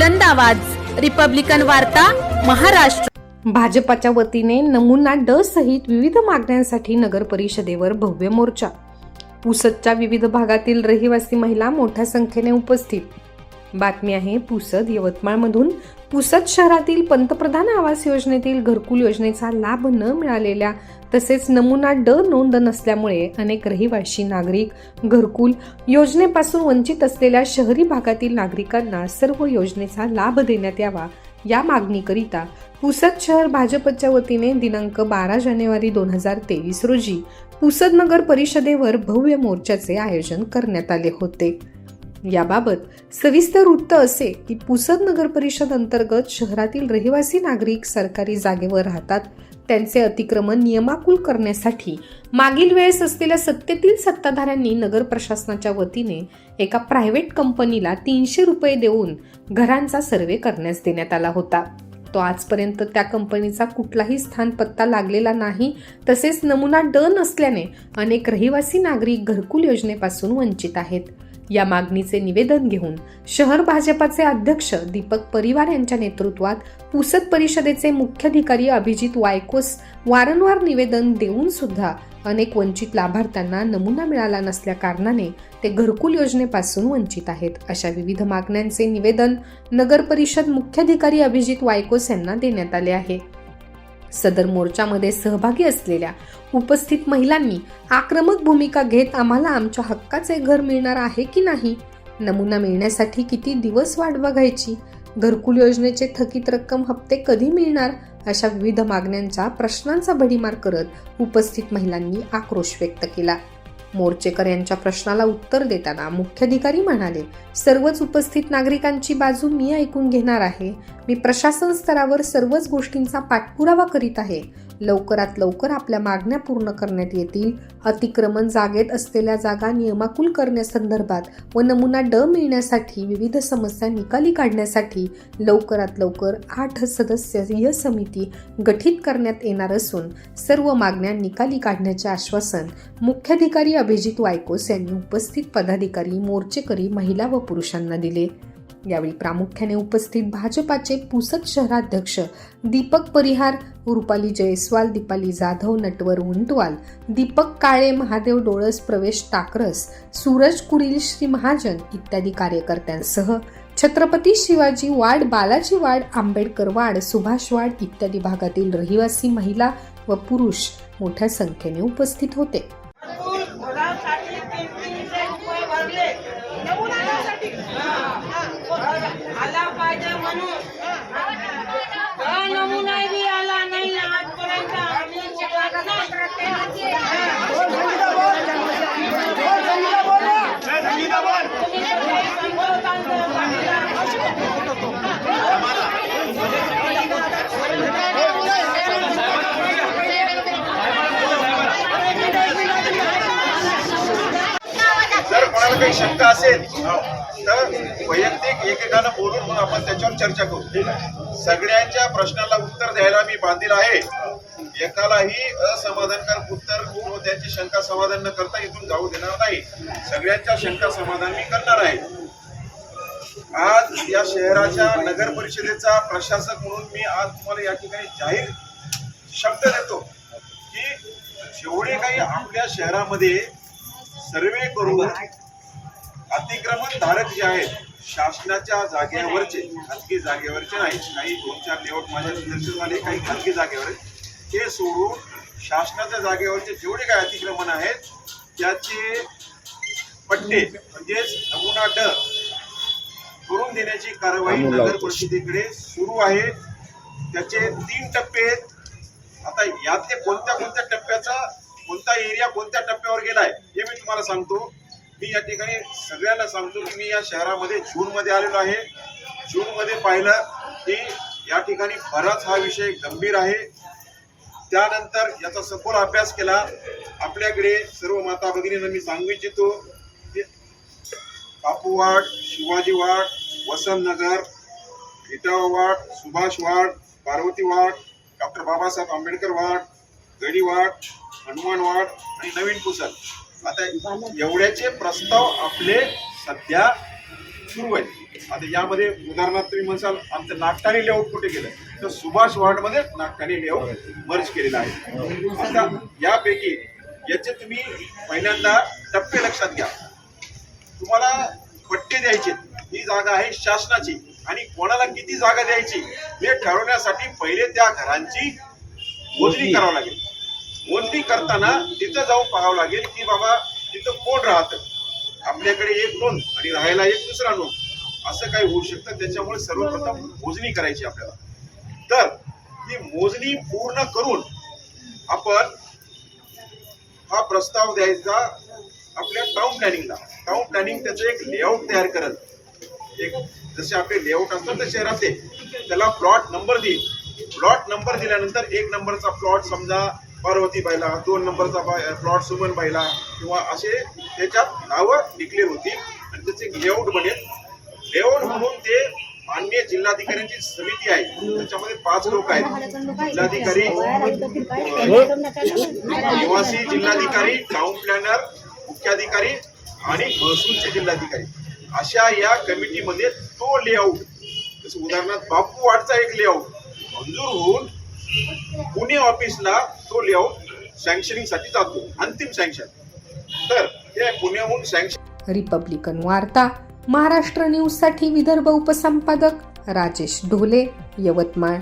बुलंद आवाज. रिपब्लिकन वार्ता महाराष्ट्र. भाजपाच्या वतीने नमुना ड सहित विविध मागण्यांसाठी नगर परिषदेवर भव्य मोर्चा. पुसदच्या विविध भागातील रहिवासी महिला मोठ्या संख्येने उपस्थित. बातमी आहे पुसद यवतमाळमधून. पुसद शहरातील पंतप्रधान आवास योजनेतील घरकुल योजनेचा लाभ न मिळालेल्या तसेच नमुना ड नोंद नसल्यामुळे अनेक रहिवासी नागरिक घरकुल योजनेपासून वंचित असलेल्या शहरी भागातील नागरिकांना सर्व योजनेचा लाभ देण्यात यावा या मागणीकरिता पुसद शहर भाजपच्या वतीने दिनांक बारा जानेवारी दोन हजार तेवीस रोजी पुसद नगर परिषदेवर भव्य मोर्चाचे आयोजन करण्यात आले होते. याबाबत सविस्तर वृत्त असे की पुसद नगर परिषद अंतर्गत शहरातील रहिवासी नागरिक सरकारी जागेवर राहतात. त्यांचे अतिक्रमण नियमाकुल करण्यासाठी मागील वेळेस असलेल्या सत्तेतील सत्ताधाऱ्यांनी नगर प्रशासनाच्या वतीने एका प्रायव्हेट कंपनीला तीनशे रुपये देऊन घरांचा सर्वे करण्यास देण्यात आला होता. तो आजपर्यंत त्या कंपनीचा कुठलाही स्थान पत्ता लागलेला नाही. तसेच नमुना ड नसल्याने अनेक रहिवासी नागरिक घरकुल योजनेपासून वंचित आहेत. या मागणीचे निवेदन घेऊन शहर भाजपाचे अध्यक्ष दीपक परिवार यांच्या नेतृत्वात पुसद परिषदेचे मुख्याधिकारी अभिजित वायकोस वारंवार निवेदन देऊन सुद्धा अनेक वंचित लाभार्थ्यांना नमुना मिळाला नसल्या कारणाने ते घरकुल योजनेपासून वंचित आहेत अशा विविध मागण्यांचे निवेदन नगर परिषद मुख्याधिकारी अभिजित वायकोस यांना देण्यात आले आहे. सदर मोर्चामध्ये सहभागी असलेल्या उपस्थित महिलांनी आक्रमक भूमिका घेत आम्हाला आमच्या हक्काचे घर मिळणार आहे की नाही? नमुना मिळण्यासाठी किती दिवस वाट बघायची? घरकुल योजनेचे थकीत रक्कम हप्ते कधी मिळणार? अशा विविध मागण्यांच्या प्रश्नांचा भडीमार करत उपस्थित महिलांनी आक्रोश व्यक्त केला. मोर्चेकर यांच्या प्रश्नाला उत्तर देताना मुख्याधिकारी म्हणाले सर्वच उपस्थित नागरिकांची बाजू मी ऐकून घेणार आहे. मी प्रशासन स्तरावर सर्वच गोष्टींचा पाठपुरावा करीत आहे. लवकरात लवकर आपल्या मागण्या पूर्ण करण्यात येतील. अतिक्रमण जागेत असलेल्या जागा नियमाकुल करण्यासंदर्भात व नमुना ड मिळण्यासाठी विविध समस्या निकाली काढण्यासाठी लवकरात लवकर आठ सदस्यीय समिती गठीत करण्यात येणार असून सर्व मागण्या निकाली काढण्याचे आश्वासन मुख्याधिकारी अभिजित वायकोस यांनी उपस्थित पदाधिकारी मोर्चेकरी महिला व पुरुषांना दिले. यावेळी प्रामुख्याने उपस्थित भाजपाचे पुसद शहराध्यक्ष दीपक परिहार रुपाली जयस्वाल दीपाली जाधव नटवर उंटवाल दीपक काळे महादेव डोळस प्रवेश टाकरस सूरज कुरील श्री महाजन इत्यादी कार्यकर्त्यांसह छत्रपती शिवाजी वाड बालाजी वाड आंबेडकर वाड सुभाष वाड इत्यादी भागातील रहिवासी महिला व पुरुष मोठ्या संख्येने उपस्थित होते मुलांसाठी तीन तीनशे रुपये भरले नमुनासाठी आला पाहिजे म्हणून हा नमुना बी आला नाही आजपर्यंत आम्ही शिकत जर कोणाला काही शंका असेल हो. तर वैयक्तिक एकेकानं बोलून मग आपण त्याच्यावर चर्चा करू. सगळ्यांच्या प्रश्नाला उत्तर द्यायला मी बांधील आहे. एकालाही असमाधानकारक उत्तर व त्यांची शंका समाधान न करता इथून जाऊ देणार नाही. सगळ्यांच्या शंका समाधान मी करणार आहे. आज या शहराच्या नगर परिषदेचा प्रशासक म्हणून मी आज तुम्हाला या ठिकाणी जाहीर शब्द देतो की जेवढे काही आपल्या शहरामध्ये सर्वे करून अतिक्रमण धारक जे आहेत शासनाच्या जागेवरचे खाजगी जागेवरचे नाही काही दोन चार लेआउट माझ्या निदर्शन झाले काही खाजगी जागेवर ते सोडून शासनाच्या जागेवरचे जेवढे काही अतिक्रमण आहेत त्याचे पट्टे म्हणजेच नमुना ड करून देण्याची कारवाई नगर परिषदेकडे सुरू आहे. त्याचे तीन टप्पे आहेत. आता यातले कोणत्या कोणत्या टप्प्याचा कोणता एरिया कोणत्या टप्प्यावर गेलाय हे मी तुम्हाला सांगतो. मी या ठिकाणी सगळ्यांना सांगतो की मी या शहरामध्ये जूनमध्ये आलेलो आहे. जूनमध्ये पाहिलं की या ठिकाणी बराच हा विषय गंभीर आहे. त्यानंतर याचा सखोल अभ्यास केला. आपल्याकडे सर्व माता भगिनींना मी सांगू इच्छितो की बापू वाड शिवाजी वाड वसंतनगर इटावा वाड सुभाष वाड पार्वती वाड डॉक्टर बाबासाहेब आंबेडकर वाड गडी वाड हनुमान वाड आणि नवीन पुसल आता एवढ्याचे प्रस्ताव आपले सध्या सुरू आहेत. आता यामध्ये उदाहरणार्थ तुम्ही म्हणसाल आमचं नागठाणे लेआउट कुठे केलं तर सुभाष वार्डमध्ये नागठाणे लेआउट मर्ज केलेलं आहे. आता यापैकी याचे तुम्ही पहिल्यांदा टप्पे लक्षात घ्या. तुम्हाला पट्टे द्यायचे ही जागा आहे शासनाची आणि कोणाला किती जागा द्यायची हे ठरवण्यासाठी पहिले त्या घरांची मोजणी. करावं लागेल. मोजणी करताना तिथं जाऊन पाहावं लागेल की बाबा तिथं कोण राहतं. आपल्याकडे एक नोंद आणि राहायला एक दुसरा नोंद. असं काही होऊ शकतं. त्याच्यामुळे सर्वप्रथम मोजणी करायची आपल्याला. तर ही मोजणी पूर्ण करून आपण हा प्रस्ताव द्यायचा आपल्या टाउन प्लॅनिंगला टाउन प्लॅनिंग त्याचं एक लेआउट तयार करत. एक जसे आपले लेआउट असतात ते शहरातले त्याला प्लॉट नंबर देईल. प्लॉट नंबर दिल्यानंतर एक नंबरचा प्लॉट समजा पार्वती पार्वतीबाईला दोन नंबरचा प्लॉट सुमन सुमनबाईला किंवा असे त्याच्यात नावं डिक्लेअर होती. आणि त्याचे लेआउट बनेल. लेआउट म्हणून ते माननीय जिल्हाधिकाऱ्यांची समिती आहे. त्याच्यामध्ये पाच लोक आहेत. जिल्हाधिकारी निवासी जिल्हाधिकारी टाउन प्लॅनर मुख्याधिकारी आणि महसूलचे जिल्हाधिकारी. अशा या कमिटीमध्ये तो लेआउट जसं उदाहरणार्थ बापू वाटचा एक लेआउट मंजूर होऊन पुणे ऑफिसला तो लेआउट सँक्शनिंगसाठी जातो अंतिम सँक्शन तर ते पुण्याहून सँक्शन रिपब्लिकन वार्ता महाराष्ट्र न्यूजसाठी विदर्भ उपसंपादक राजेश ढोले यवतमाळ.